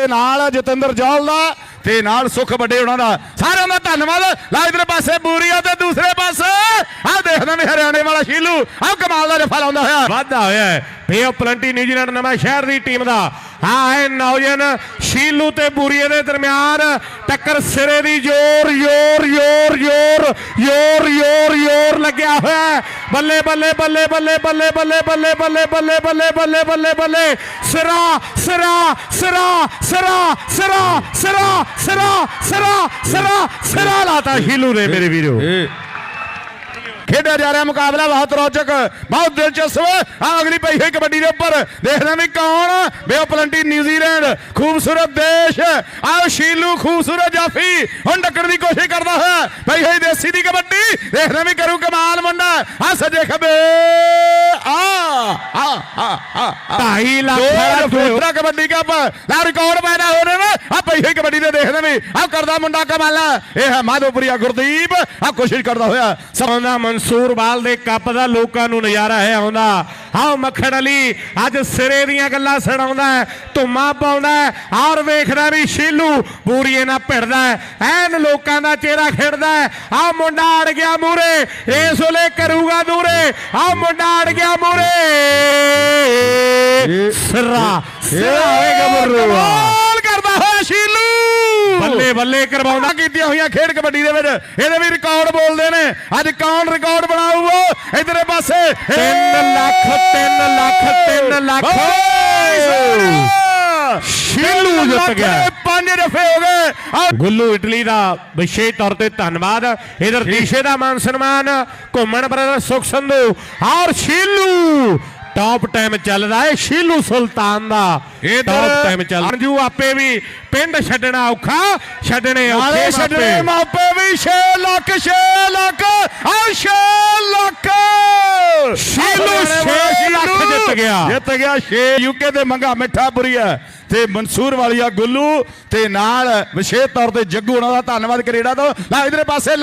ਤੇ ਨਾਲ ਜਤਿੰਦਰ ਜੌਲ ਦਾ ਤੇ ਨਾਲ ਸੁਖ ਵੱਡੇ ਉਹਨਾਂ ਦਾ। ਸਾਰਿਆਂ ਦਾ ਧੰਨਵਾਦ। ਲਾ ਇਧਰ ਪਾਸੇ ਬੂਰੀਆ ਤੇ ਦੂਸਰੇ ਪਾਸੇ। ਆਹ ਦੇਖਦੇ ਨੇ ਹਰਿਆਣੇ ਵਾਲਾ ਸ਼ੀਲੂ। ਆਹ ਕਮਾਲ ਦਾ ਜਫਾ ਲਾਉਂਦਾ ਹੋਇਆ। ਵਾਧਾ ਹੋਇਆ ਹੈ। ਪਲੰਟੀ ਨਿਊਜ਼ੀਲੈਂਡ ਨਵਾਂ ਸ਼ਹਿਰ ਦੀ ਟੀਮ ਦਾ। ਹਾਂ ਇਹ ਨੌਜਵਾਨ ਸ਼ੀਲੂ ਤੇ ਬੂਰੀਏ ਦੇ ਦਰਮਿਆਨ ਟੱਕਰ ਸਿਰੇ ਦੀ ਜ਼ੋਰ ਜ਼ੋਰ ਜ਼ੋਰ ਜ਼ੋਰ ਜ਼ੋਰ ਜ਼ੋਰ ਲੱਗਿਆ ਹੋਇਆ ਬੱਲੇ ਬੱਲੇ ਬੱਲੇ ਬੱਲੇ ਬੱਲੇ ਬੱਲੇ ਬੱਲੇ ਬੱਲੇ ਬੱਲੇ ਬੱਲੇ ਬੱਲੇ ਬੱਲੇ ਬੱਲੇ ਸਿਰਾ ਸਿਰਾ ਸਿਰਾ ਸਿਰਾ ਸਿਰਾ ਸਿਰਾ ਸਿਰਾ ਸਿਰਾ ਸਿਰਾ ਸਿਰਾ ਲਾਤਾ ਸ਼ੀਲੂ ਨੇ ਮੇਰੇ ਵੀਰੋ ਖੇਡਿਆ ਜਾ ਰਿਹਾ ਮੁਕਾਬਲਾ ਬਹੁਤ ਰੌਚਕ, ਬਹੁਤ ਦਿਲਚਸਪ। ਆ ਅਗਲੀ ਪਈ ਹੋਈ ਕਬੱਡੀ ਦੇ ਉੱਪਰ। ਦੇਖਦੇ ਵੀ ਕੌਣ ਬੇਓ ਪਲੰਟੀ ਨਿਊਜ਼ੀਲੈਂਡ ਖੂਬਸੂਰਤ ਦੇਸ਼। ਆਓ ਸ਼ੀਲੂ ਖੂਬਸੂਰਤ ਜਾਫੀ, ਹੁਣ ਟੱਕਰ ਦੀ ਕੋਸ਼ਿਸ਼ ਕਰਦਾ ਹੋਇਆ। ਪਈ ਹੋਈ ਦੇਸੀ ਦੀ ਕਬੱਡੀ, ਦੇਖਦੇ ਵੀ ਕਰੂ ਕਮਾਲ ਮੁੰਡਾ। ਆ ਸੱਜੇ ਖੱਬੇ। ਆ ਆ ਆ ਆ 2.5 ਲੱਖ ਦੂਸਰਾ ਕਬੱਡੀ ਕੱਪ। ਲਾ ਰਿਕਾਰਡ ਪੈਦਾ ਹੋ ਰਹੇ ਆ ਪਈ ਹੋਈ ਕਬੱਡੀ ਦੇ ਦੇਖਦੇ ਵੀ ਆ ਕਰਦਾ ਮੁੰਡਾ ਕਮਾਲਾ ਇਹ ਹੈ ਮਾਧੋਪੁਰੀਆ ਗੁਰਦੀਪ। ਆ ਕੋਸ਼ਿਸ਼ ਕਰਦਾ ਹੋਇਆ। ਆਉਂਦਾ ਮਨਸੂਰ ਬਾਲ ਦੇ ਕੱਪ ਦਾ ਲੋਕਾਂ ਨੂੰ ਨਜ਼ਾਰਾ ਹੈ ਆਉਂਦਾ। ਆਓ ਮੱਖਣ ਅਲੀ ਅੱਜ ਸਿਰੇ ਦੀਆਂ ਗੱਲਾਂ ਸੁਣਾਉਂਦਾ ਧੁੰਮਾ ਪਾਉਂਦਾ ਔਰ ਵੇਖਦਾ ਵੀ ਸ਼ੀਲੂ ਬੂਰੀਏ ਨਾਲ ਭਿੜਦਾ ਐਨ ਲੋਕਾਂ ਦਾ ਚਿਹਰਾ ਖਿੜਦਾ ਆਹ ਮੁੰਡਾ ਅੜ ਗਿਆ ਮੂਰੇ ਇਸ ਵੇਲੇ ਕਰੂਗਾ ਦੂਰੇ। ਆਹ ਮੁੰਡਾ ਅੜ ਗਿਆ ਮੂਰੇ ਸਿਰਾ ਸਿਰਾ ਹੋਏਗਾ ਮਰੂਆ ਕਮਾਲ ਕਰਦਾ ਹੋਇਆ ਸ਼ੀਲੂ। ਬੱਲੇ ਬੱਲੇ ਕਰਵਾਉਂਦਾ। ਕੀਤੀਆਂ ਹੋਈਆਂ ਖੇਡ ਕਬੱਡੀ ਦੇ ਵਿੱਚ। ਇਹਦੇ ਵੀ ਰਿਕਾਰਡ ਬੋਲਦੇ ਨੇ। ਅੱਜ ਕੌਣ ਰਿਕਾਰਡ ਬਣਾਊਗਾ? ਇਧਰੇ ਪਾਸੇ। 3 ਲੱਖ 3 ਲੱਖ 3 ਲੱਖ। ਸ਼ੀਲੂ ਜਿੱਤ ਗਿਆ। ਪੰਜ ਰਫੇ ਹੋ ਗਏ। ਗੁੱਲੂ ਇਟਲੀ ਦਾ ਵਿਸ਼ੇਸ਼ ਤੌਰ ਤੇ ਧੰਨਵਾਦ। ਇਧਰ ਦੀਸ਼ੇ ਦਾ ਮਾਨ ਸਨਮਾਨ। ਘੁੰਮਣ ਬ੍ਰਦਰ ਸੁਖ ਸੰਧੂ। ਔਰ ਸ਼ੀਲੂ ਟਾਪ ਟਾਈਮ ਚੱਲਦਾ ਹੈ ਸ਼ੀਲੂ ਸੁਲਤਾਨ ਦਾ। ਟਾਪ ਟਾਈਮ ਚੱਲ ਅੰਜੂ ਆਪੇ ਵੀ ਪਿੰਡ ਛੱਡਣਾ ਔਖਾ ਛੱਡਣੇ ਔਖੇ ਛੱਡਣੇ ਮਾਪੇ ਵੀ 6 ਲੱਖ 6 ਲੱਖ ਆ 6 ਲੱਖ। ਸ਼ੀਲੂ ਛੇ ਲੱਖ ਜਿੱਤ ਗਿਆ। ਜਿੱਤ ਗਿਆ 6 ਯੂਕੇ ਦੇ ਮੰਗਾ ਮਿੱਠਾ ਪੁਰੀਆ ਤੇ ਮਨਸੂਰ ਵਾਲੀਆ ਗੁੱਲੂ ਤੇ ਨਾਲ ਵਿਸ਼ੇਸ਼ ਤੌਰ ਤੇ ਜੱਗੂ ਉਹਨਾਂ ਦਾ ਧੰਨਵਾਦ ਕੈਨੇਡਾ ਤੋਂ। ਲਾ ਇਧਰੇ ਪਾਸੇ